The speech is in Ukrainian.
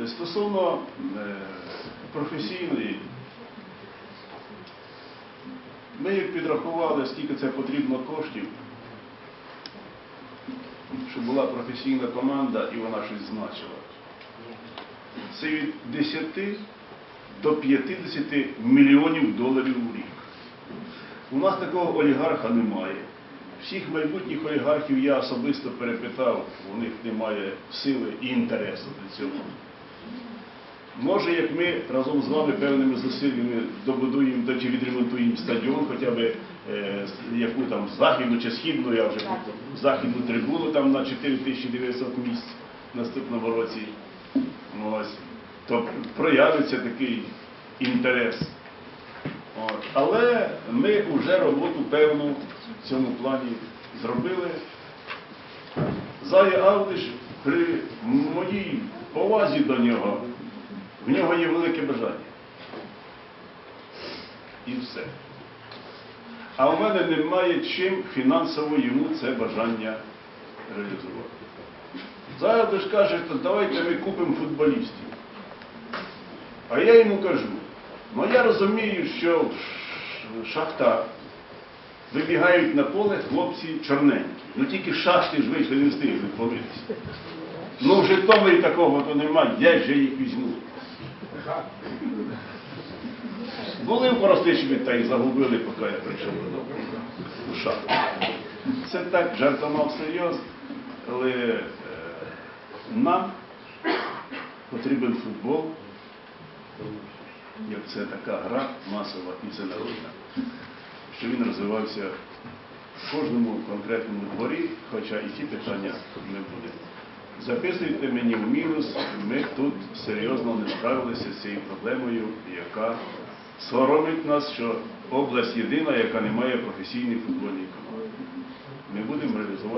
Е, Стосовно е, професійної, ми підрахували, скільки це потрібно коштів, щоб була професійна команда і вона щось значила. Це від 10 до 50 мільйонів доларів у рік. У нас такого олігарха немає. Всіх майбутніх олігархів я особисто перепитав, у них немає сили і інтересу до цього. Може, як ми разом з вами певними зусиллями добудуємо чи відремонтуємо стадіон, хоча б е, яку там західну чи східну, я вже західну трибуну там на 4900 місць в наступному році. Ось. То проявиться такий інтерес. От. Але ми вже роботу певну в цьому плані зробили. Зая Авдиш при моїй повазі до нього, в нього є велике бажання. І все. А в мене немає чим фінансово йому це бажання реалізувати. Зая Авдиш каже, то давайте ми купимо футболістів. А я йому кажу, ну я розумію, що в Ш- шахта вибігають на поле хлопці чорненькі. Ну тільки шахти ж вийшли, не встигли помитися. Ну в Житомирі такого то немає, де ж я їх візьму. Були в Коростишеві та й загубили, поки я прийшов. У шахту. Це так жартомав серйозно, але е, нам потрібен футбол, як це така гра масова і всенародна, що він розвивався в кожному конкретному дворі, хоча і ті питання не буде. Записуйте мені в мінус, ми тут серйозно не справилися з цією проблемою, яка соромить нас, що область єдина, яка не має професійної футбольної команди. Ми будемо реалізувати.